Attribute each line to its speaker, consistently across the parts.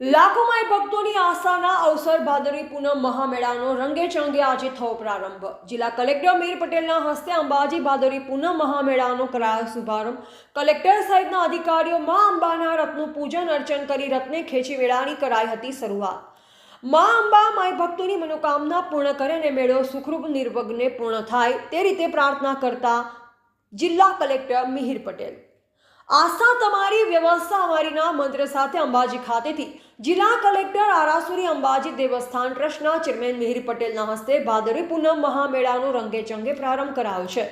Speaker 1: લાખો માય ભક્તોની આસ્થાના અવસર ભાદરવી પૂનમ મહામેળાનો રંગે ચંગે આજે થયો પ્રારંભ. જિલ્લા કલેક્ટર મીર પટેલના હસ્તે અંબાજી ભાદરવી પૂનમ મહામેળાનો કરાયો શુભારંભ. કલેક્ટર સહિતના અધિકારીઓ મા અંબાના રથનું પૂજન અર્ચન કરી રથને ખેંચી મેળાની કરાઈ હતી શરૂઆત. મા અંબા માય ભક્તોની મનોકામના પૂર્ણ કરે અને મેળો સુખરૂપ નિર્વગ્ને પૂર્ણ થાય તે રીતે પ્રાર્થના કરતા જિલ્લા કલેક્ટર મિહિર પટેલ. આસ્થા તમારી વ્યવસ્થા અમારીના મંત્ર સાથે અંબાજી ખાતેથી જિલ્લા કલેક્ટર આરાસુરી અંબાજી દેવસ્થાન ટ્રસ્ટના ચેરમેન મિહિર પટેલના હસ્તે ભાદરવી પૂનમ મહામેળાનો રંગે ચંગે પ્રારંભ કરાયો છે.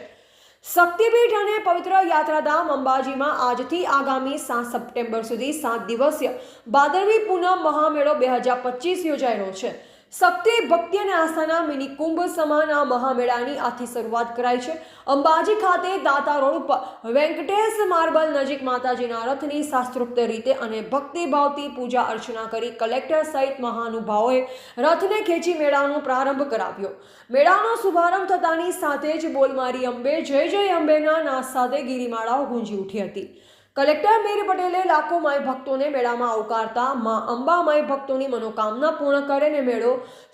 Speaker 1: શક્તિપીઠ અને પવિત્ર યાત્રાધામ અંબાજીમાં આજથી આગામી સાત સપ્ટેમ્બર સુધી સાત દિવસીય ભાદરવી પૂનમ મહામેળો બે હજાર પચીસ યોજાઈ રહ્યો છે. શક્તિ ભક્તિ અને આસ્થાના મિની કુંભ સમાન આ મહામેળાની આથી શરૂઆત કરાઈ છે. અંબાજી ખાતે દાતા રોડ ઉપર વેંકટેશ માર્બલ નજીક માતાજીના રથની શાસ્ત્રોક્ત રીતે અને ભક્તિભાવથી પૂજા અર્ચના કરી કલેક્ટર સહિત મહાનુભાવોએ રથને ખેંચી મેળાનો પ્રારંભ કરાવ્યો. મેળાનો શુભારંભ થતાની સાથે જ બોલમારી અંબે જય જય અંબેના નાશ સાથે ગિરિમાળાઓ ગુંજી ઉઠી હતી. કલેક્ટર મીર પટેલે લાખો માય ભક્તોને મેળામાં આવકારતા મા અંબા માય ભક્તોની મનોકામના પૂર્ણ કરે ને મેળો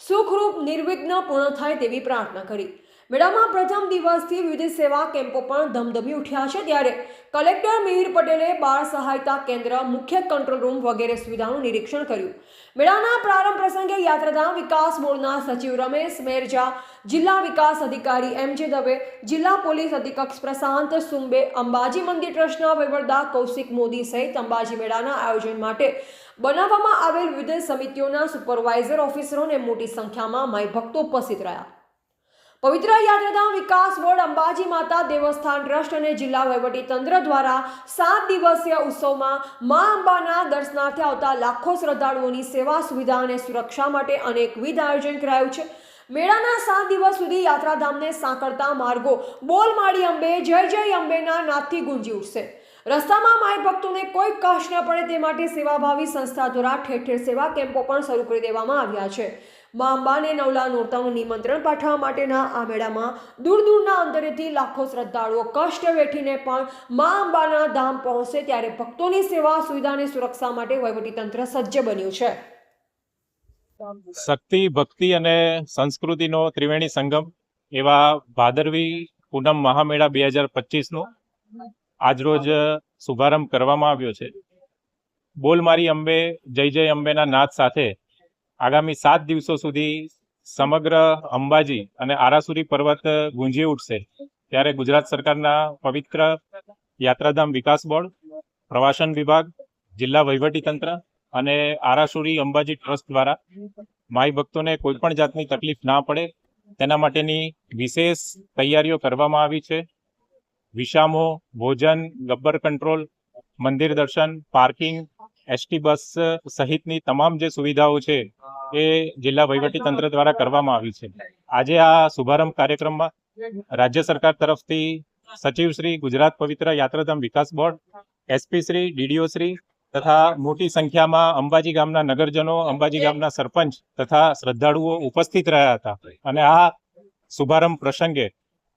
Speaker 1: સુખરૂપ, નિર્વિઘ્ન પૂર્ણ થાય તેવી પ્રાર્થના કરી. મેળામાં પ્રથમ દિવસથી વિવિધ સેવા કેમ્પો પણ ધમધમી ઉઠ્યા છે ત્યારે કલેક્ટર મિહિર પટેલે બાળ સહાયતા કેન્દ્ર, મુખ્ય કંટ્રોલ રૂમ વગેરે સુવિધાનું નિરીક્ષણ કર્યું. મેળાના પ્રારંભ પ્રસંગે યાત્રાધામ વિકાસ બોર્ડના સચિવ રમેશ મેરજા, જિલ્લા વિકાસ અધિકારી એમ જે દવે, જિલ્લા પોલીસ અધિક્ષક પ્રશાંત સુંબે, અંબાજી મંદિર ટ્રસ્ટના વહીવટદાર કૌશિક મોદી સહિત અંબાજી મેળાના આયોજન માટે બનાવવામાં આવેલ વિવિધ સમિતિઓના સુપરવાઇઝર ઓફિસરોને મોટી સંખ્યામાં માય ભક્તો ઉપસ્થિત રહ્યા. પવિત્ર યાત્રાધામ વિકાસ બોર્ડ અંબાજી માતા દેવસ્થાન ટ્રસ્ટ અને જિલ્લા તંત્ર દ્વારા સાત દિવસીય ઉત્સવમાં મા અંબાના દર્શનાર્થે આવતા લાખો શ્રદ્ધાળુઓની સેવા, સુવિધા અને સુરક્ષા માટે અનેકવિધ આયોજન કરાયું છે. મેળાના સાત દિવસ સુધી યાત્રાધામને સાંકળતા માર્ગો બોલમાળી અંબે, જય જય અંબેના નાદથી ગુંજી ઉઠશે. રસ્તામાં માય ભક્તોને કોઈ કષ્ટ ન પડે તે માટે સેવાભાવી સંસ્થા દ્વારા ઠેર ઠેર સેવા કેમ્પો પણ શરૂ કરી દેવામાં આવ્યા છે. મા અંબાને નવલા નોરતાનું નિમંત્રણ પાઠવવા માટેના આ મેળામાં દૂર દૂરના અંતરેથી લાખો શ્રદ્ધાળુઓ કષ્ટ વેઠીને પણ મા અંબાના ધામ પહોંચશે ત્યારે ભક્તોની સેવા, સુવિધા અને સુરક્ષા માટે વહીવટીતંત્ર સજ્જ બન્યું છે.
Speaker 2: શક્તિ, ભક્તિ અને સંસ્કૃતિનો ત્રિવેણી સંગમ એવા ભાદરવી પૂનમ મહામેળા બે હજાર પચીસનો આજરોજ શુભારંભ કરવામાં આવ્યો છે. બોલ મારી અંબે, જય જય અંબેના નાદ સાથે આગામી સાત દિવસો સુધી સમગ્ર અંબાજી અને આરાસુરી પર્વત ગુંજી ઉઠશે. ત્યારે ગુજરાત સરકારના પવિત્ર યાત્રાધામ વિકાસ બોર્ડ, પ્રવાસન વિભાગ, જિલ્લા વહીવટીતંત્ર અને આરાસુરી અંબાજી ટ્રસ્ટ દ્વારા માઈ ભક્તોને કોઈ પણ જાતની તકલીફ ના પડે તેના માટેની વિશેષ તૈયારીઓ કરવામાં આવી છે. વિષામો ભોજન, ગબ્બર કંટ્રોલ, મંદિર દર્શન, પાર્કિંગ એસટી બસ સહિતની તમામ જે સુવિધાઓ છે એ જિલ્લા વહીવટી તંત્ર દ્વારા કરવામાં આવી છે. આજે આ શુભારંભ કાર્યક્રમમાં રાજ્ય સરકાર તરફથી સચિવ Shri Gujarat Pavitra Yatradham Vikas board, SP Shri, DDO Shri તથા મોટી સંખ્યામાં અંબાજી ગામના નગરજનો, અંબાજી ગામના સરપંચ તથા શ્રદ્ધાળુઓ ઉપસ્થિત રહ્યા હતા. અને આ શુભારંભ પ્રસંગે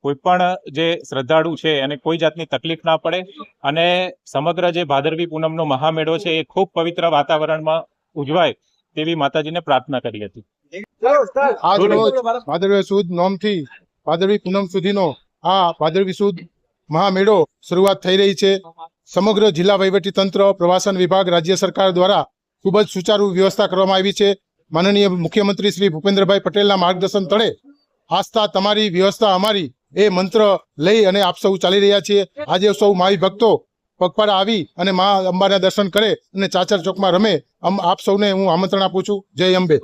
Speaker 2: કોઈ પણ જે શ્રદ્ધાળુ છે એને કોઈ જાતની તકલીફ ના પડે અને સમગ્ર જે ભાદરવી પૂનમનો મહામેળો છે એ ખૂબ પવિત્ર વાતાવરણમાં ઉજવાય તેવી માતાજીને પ્રાર્થના કરી હતી.
Speaker 3: ભાદરવી સુદ નોમથી ભાદરવી પૂનમ સુધીનો આ ભાદરવી સુદ મહામેળો શરૂઆત થઈ રહી છે. સમગ્ર જિલ્લા વહીવટી તંત્ર પ્રવાસન વિભાગ રાજ્ય સરકાર દ્વારા ખૂબ જ સુચારુ વ્યવસ્થા કરવામાં આવી છે. માનનીય મુખ્યમંત્રી શ્રી ભૂપેન્દ્રભાઈ પટેલના માર્ગદર્શન તળે આસ્થા તમારી વ્યવસ્થા અમારી એ મંત્ર લઈ અને આપ સૌ ચાલી રહ્યા છીએ. આજે સૌ માવી ભક્તો પગપાળા આવી અને મા અંબાના દર્શન કરે અને ચાચર ચોકમાં રમે. આપ સૌને હું આમંત્રણ આપું છું. જય અંબે.